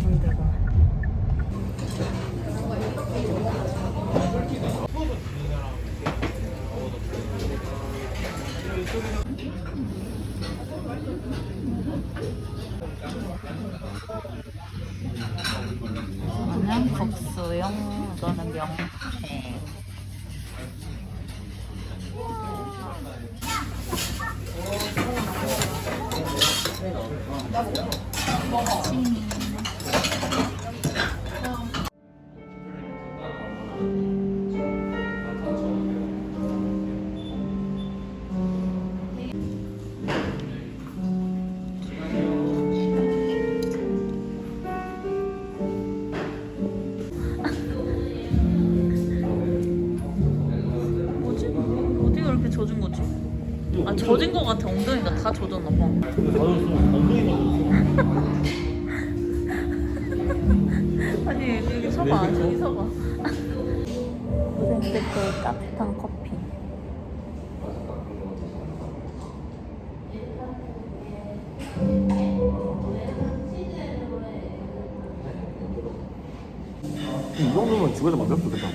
힘들고. 젖은 거 같아 엉덩이가 다 젖었나 봐. 아니 여기 서봐 저기 서봐. 오렌지색 따뜻한 커피. 이 정도면 집에서 만들 수 있겠다.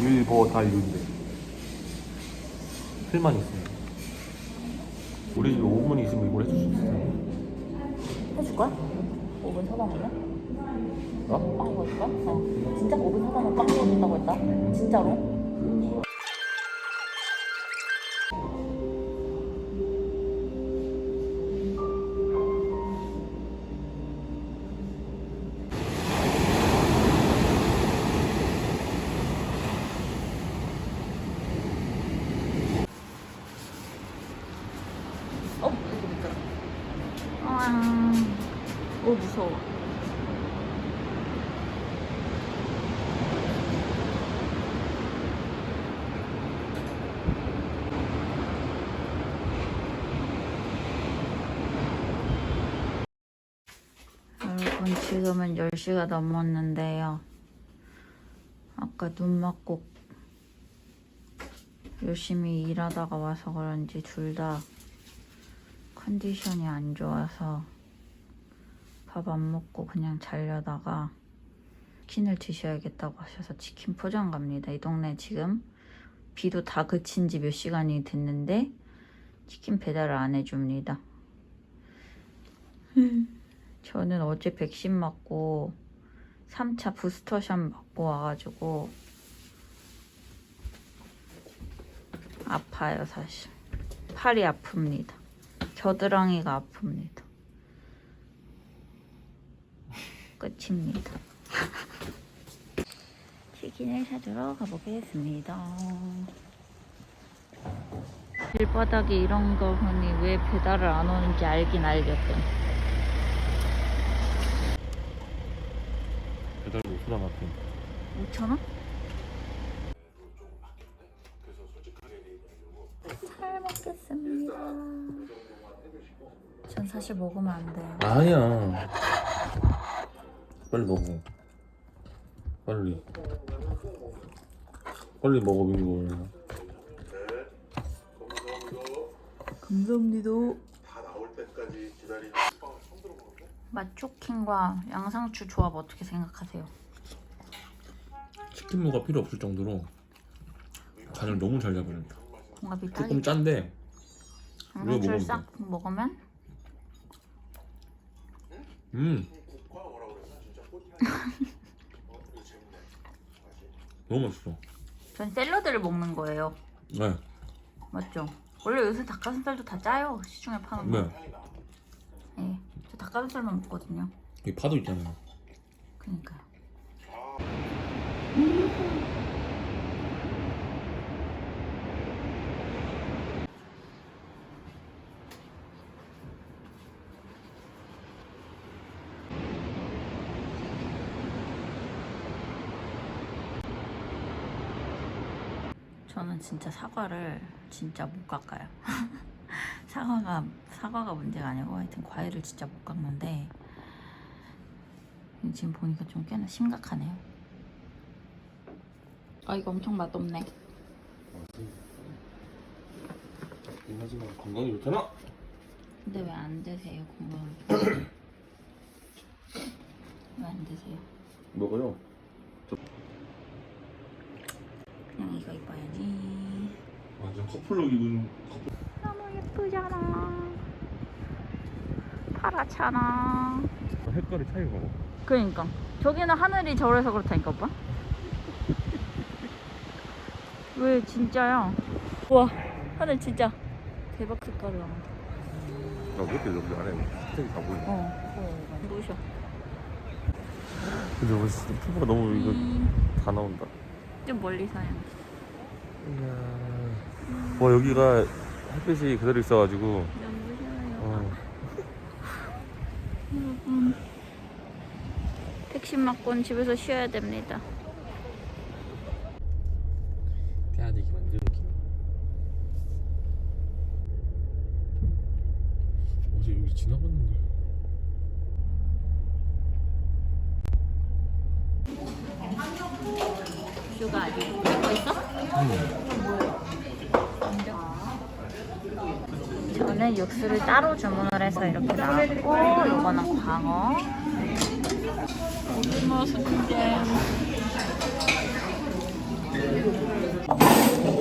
일버 다 이런데. 틀만 있으면. 우리 집에 오븐이 있으면 이걸 해줄 수 텐데. 해줄 거야? 5분 사다 놓나? 어? 빵 구워줄까? 어. 진짜 5분 사다 놓고 빵 구워준다고 했다? 진짜로? 지금은 10시가 넘었는데요. 아까 눈 맞고 열심히 일하다가 와서 그런지 둘 다 컨디션이 안 좋아서 밥 안 먹고 그냥 자려다가 치킨을 드셔야겠다고 하셔서 치킨 포장 갑니다. 이 동네 지금 비도 다 그친 지 몇 시간이 됐는데 치킨 배달을 안 해줍니다. 저는 어제 백신 맞고 3차 부스터샷 맞고 와가지고 아파요 사실. 팔이 아픕니다. 겨드랑이가 아픕니다. 끝입니다. 치킨을 사주러 가보겠습니다. 길바닥에 이런 거 보니 왜 배달을 안 오는지 알긴 알겠군 배달 5천 원 같은. 5,000원? 잘 먹겠습니다. 전 사실 먹으면 안 돼요. 아니야. 빨리 먹어. 빨리. 빨리 먹어 민걸. 감사합니다. 맛초킹과 양상추 조합 어떻게 생각하세요? 치킨 무가 필요 없을 정도로 간을 너무 잘 잡아준다. 조금 딱이 짠데 양상추를 먹으면 싹 먹으면 음 이거 너무 맛있어. 전 샐러드를 먹는 거예요. 네. 맞죠? 원래 요새 닭가슴살도 다 짜요. 시중에 파는 거. 네. 네. 저 닭가슴살만 먹거든요. 여기 파도 있잖아요. 그니까요. 저는 진짜 사과를 진짜 못 깎아요. 사과가 사과가 문제가 아니고 하여튼 과일을 진짜 못 깎는데 지금 보니까 좀 꽤나 심각하네요. 아 이거 엄청 맛없네. 하지만 건강이 좋잖아. 근데 왜 안 드세요 건강? 왜안 드세요? 먹어요. 그냥 이거 입어야지. 완전 커플룩 입은 너무 예쁘잖아. 파랗잖아. 색깔이 차이가 봐. 그러니까 저기는 하늘이 저래서 그렇다니까 오빠. 왜 진짜야? 와 하늘 진짜 대박 색깔이야. 나왜 이렇게 여기 안에 스택이 다 보이냐? 어. 누구셔? 근데 뭐 진짜 피부가 너무 이거 음, 다 나온다. 좀 멀리서요. 이야. 와 여기가 햇빛이 그대로 있어가지고. 어, 여러분 백신 맞고는 집에서 쉬어야 됩니다. 대안이기 만든 느낌. 어제 여기 지나갔는데. 아니고 이거 있어? 저는 육수를 따로 주문을 해서 이렇게 나왔고 이거는 광어.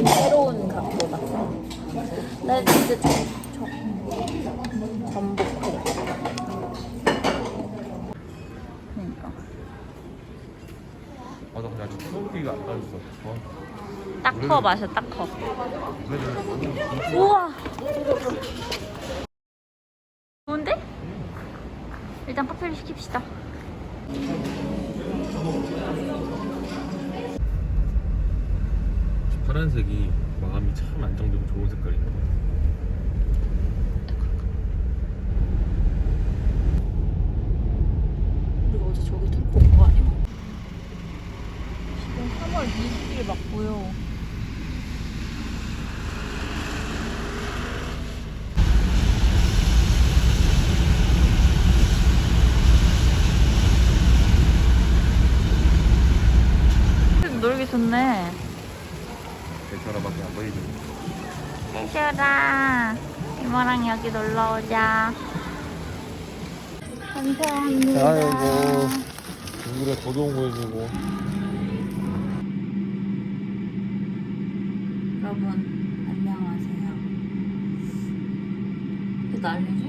새로운 각도다. 레드 저, 전복회 그러니까 맞아 근데 소고기가 안 따졌어. 어. 딱커 마셔 딱커 우와 좋은데? 일단 커피를 시킵시다 파란색이 마음이 참 안정되고 좋은 색깔이야. 우리가 어제 저기 뚫고 온 거 아니야? 지금 3월 20일 맞고요 놀기 좋네 괜찮아밖에 안 보이지. 해줘라 이모랑 여기 놀러 오자 감사합니다 아이고 우리가 저도 보여주고. 여러분 안녕하세요 왜 난리지?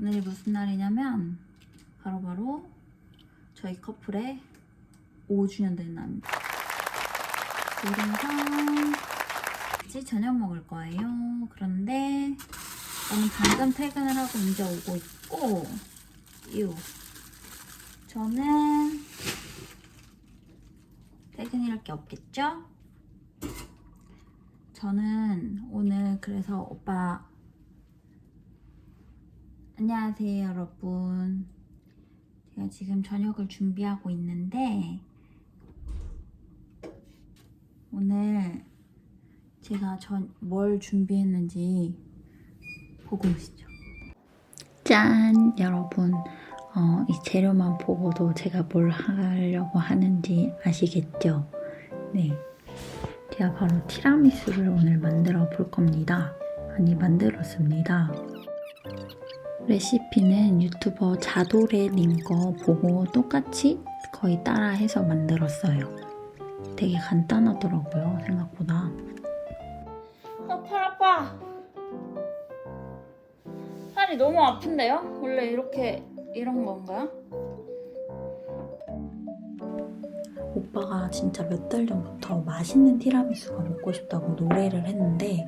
오늘이 무슨 날이냐면 바로바로 저희 커플의 5주년 된 날입니다 그래서 같이 저녁 먹을 거예요. 그런데 저는 방금 퇴근을 하고 이제 오고 있고 유. 저는 퇴근이랄 게 없겠죠? 저는 오늘 그래서 오빠 안녕하세요 여러분. 제가 지금 저녁을 준비하고 있는데 오늘 제가 전 뭘 준비했는지 보고 오시죠 짠 여러분 어, 이 재료만 보고도 제가 뭘 하려고 하는지 아시겠죠? 네. 제가 바로 티라미수를 오늘 만들어 볼 겁니다. 아니, 만들었습니다. 레시피는 유튜버 자도래님 거 보고 똑같이 거의 따라 해서 만들었어요. 되게 간단하더라고요, 생각보다. 아, 팔 아파! 팔이 너무 아픈데요? 원래 이렇게 이런 건가요? 오빠가 진짜 몇 달 전부터 맛있는 티라미수가 먹고 싶다고 노래를 했는데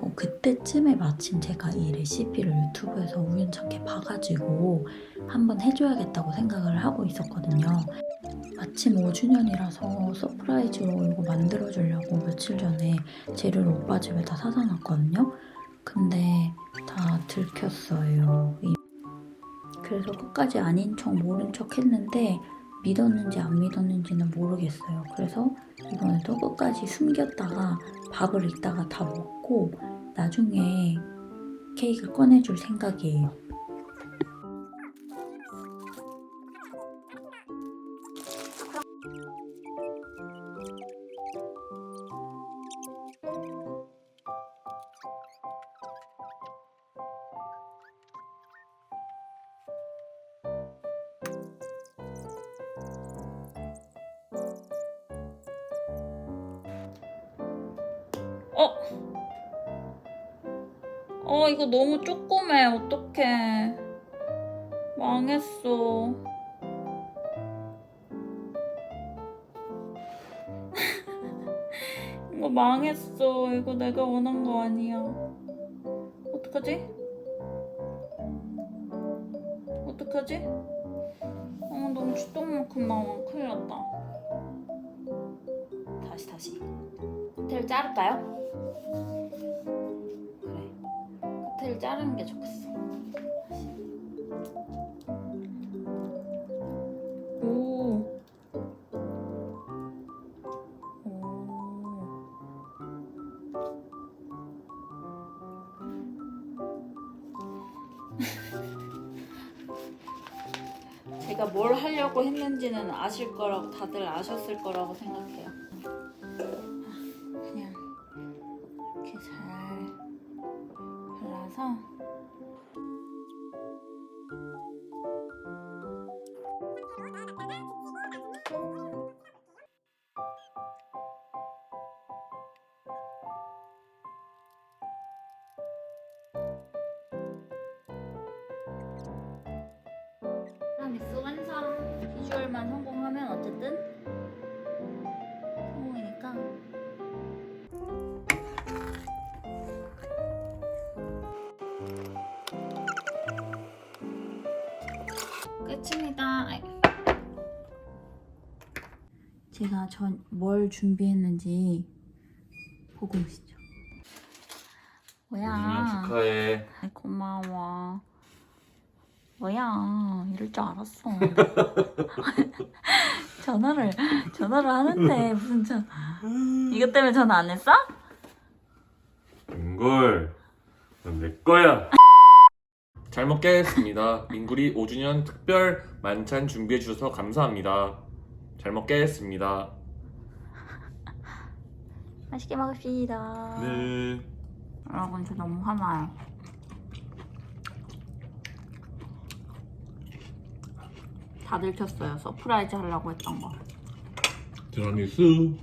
어, 그때쯤에 마침 제가 이 레시피를 유튜브에서 우연찮게 봐가지고 한번 해줘야겠다고 생각을 하고 있었거든요. 마침 5주년이라서 서프라이즈로 이거 만들어주려고 며칠 전에 재료를 오빠 집에 다 사다 놨거든요. 근데 다 들켰어요. 이 그래서 끝까지 아닌 척 모른 척 했는데 믿었는지 안 믿었는지는 모르겠어요. 그래서 이번에도 끝까지 숨겼다가 밥을 이따가 다 먹고 나중에 케이크를 꺼내줄 생각이에요. 어? 어, 이거 너무 조그매. 어떡해. 망했어. 이거 망했어. 이거 내가 원한 거 아니야. 어떡하지? 어떡하지? 어, 너무 주똥만큼 나와. 큰일 났다. 다시, 다시. 끝을 자를까요? 그래. 끝을 자르는 게 좋겠어. 오. 오. 제가 뭘 하려고 했는지는 아실 거라고 다들 아셨을 거라고 생각해요. 미스 완성 비주얼만 성공하면 어쨌든 성공이니까 끝입니다. 제가 전 뭘 준비했는지 보고 오시죠. 뭐야? 축하해. 아이, 고마워. 뭐야? 이럴 줄 알았어. 전화를 전화를 하는데 무슨 전 이것 때문에 전화 안 했어? 민굴, 넌내 거야. 잘 먹겠습니다. 민굴이 5주년 특별 만찬 준비해 주셔서 감사합니다. 잘 먹겠습니다. 맛있게 먹읍시다. 네. 여러분 저 너무 화나요. 다 들켰어요. 서프라이즈 하려고 했던 거. 드라미수.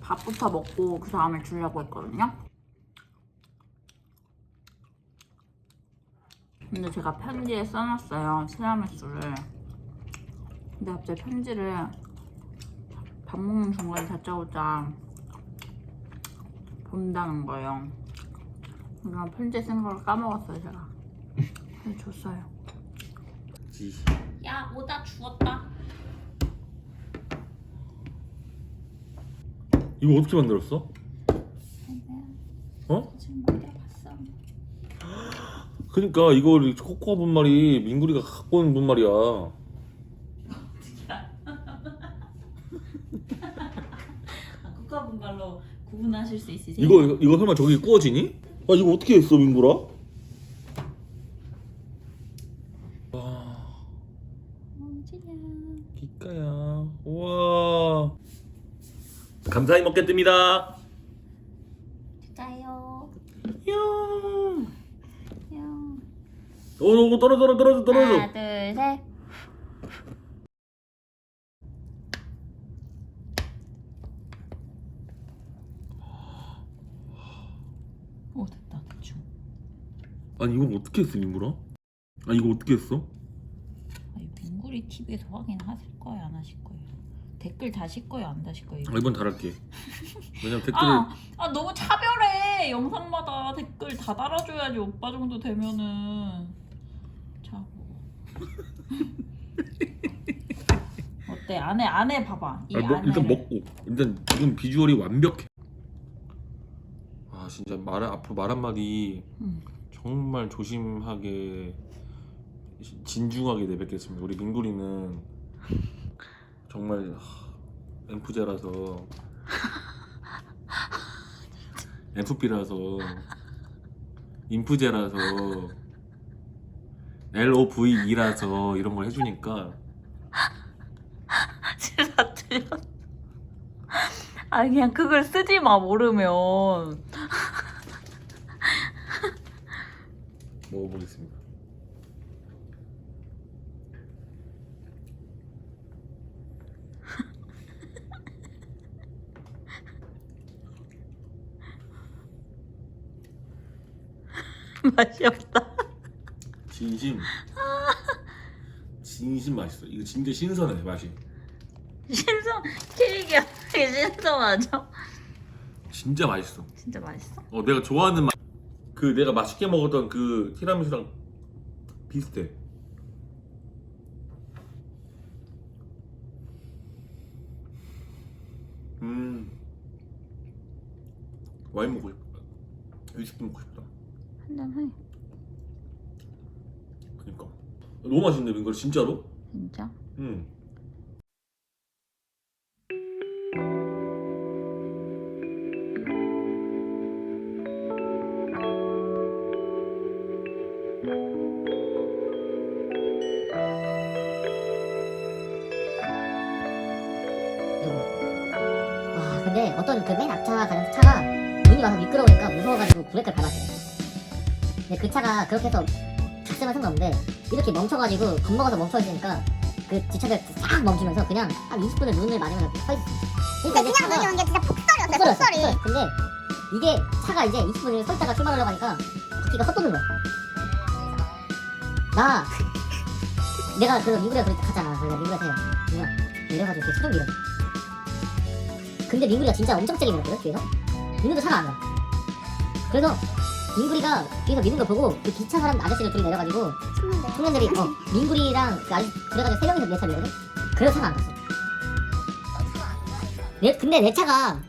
밥부터 먹고 그 다음에 주려고 했거든요. 근데 제가 편지에 써놨어요. 티라미수를. 근데 갑자기 편지를 밥 먹는 중간에 다짜고짜 본다는 거예요. 그냥 편지에 쓴걸 까먹었어요, 제가. 그래서 줬어요. 지. 야, 오다 주웠다. 이거 어떻게 만들었어? 어? 지금 만들어봤어. 그러니까 이거 코코아 분말이 민구리가 갖고 온 분말이야. 국가 분말로 구분하실 수 있으세요? 이거 이거, 이거 설마 저기 구워지니? 아 이거 어떻게 했어 민구라? 와 기까야 우와 감사히 먹겠습니다. 짜요. 야. 요. 오, 오 떨어져 떨어져 떨어져. 하나, 둘, 셋. 오 됐다 대충. 아니 이거 어떻게 했어 민구라? 아 이거 어떻게 했어? 아니 빙구리 TV에서 확인하실 거예요 안 하실 거예요? 댓글 다실 거예요 안 다실 거예요? 아 이번 달할게. 왜냐면 댓글을 아, 아 너무 차별해 영상마다 댓글 다 달아줘야지 오빠 정도 되면은 자고 어때 안에 안에 봐봐 이 아, 먹, 안에 일단 먹고 일단 지금 비주얼이 완벽해. 아 진짜 말 앞으로 말 한마디 응. 정말 조심하게 진중하게 내뱉겠습니다. 우리 민구리는 정말 하, 엠프제라서 엠프피라서 인프제라서 LOVE라서 이런 걸 해주니까 진짜 틀렸. 아 그냥 그걸 쓰지 마 모르면. 먹어보겠습니다. 맛이 없다. 진심 진심 맛있어. 이거 진짜 신선해 맛이. 신선 케이크야. 이게 신선하죠? 진짜 맛있어. 진짜 맛있어? 어 내가 좋아하는 맛. 그 내가 맛있게 먹었던 그 티라미수랑 비슷해. 음 와인 먹고 싶다. 위스키 먹고 싶다. 한잔 해. 그니까 너무 맛있는데 민걸 진짜로? 진짜? 응. 와 근데 어떤 그 맨 앞차 가는 차가 눈이 와서 미끄러우니까 무서워가지고 브레이크를 밟았어요 근데 그 차가 그렇게 해서 탔으면 상관없는데 이렇게 멈춰가지고 겁먹어서 멈춰있으니까 그 뒷차가 싹 멈추면서 그냥 한 20분을 눈을 맞으면서 서 있었어 근데 이제 그냥 눈이 온 게 진짜 폭설이었어요 폭설이었어, 폭설이. 폭설. 근데 이게 차가 이제 20분을 서 있다가 출발하려고 하니까 바퀴가 헛도는 거야. 나 내가 그 미국에 그렇게 갔잖아. 그래서 미국에서 누나 이래가지고 되게 수동 밀어 근데 민구리가 진짜 엄청 세게 밀었거든 뒤에서. 민구도 차가 안가 그래서 민구리가 뒤에서 미는 걸 보고 그 기차 사람 아저씨들 둘이 내려가지고 죽는데 청년들이 어 민구리랑 그 아저씨 그래가지고 세 명이서 내 차를 내거든 그래서 차가 안 갔어. 내, 근데 내 차가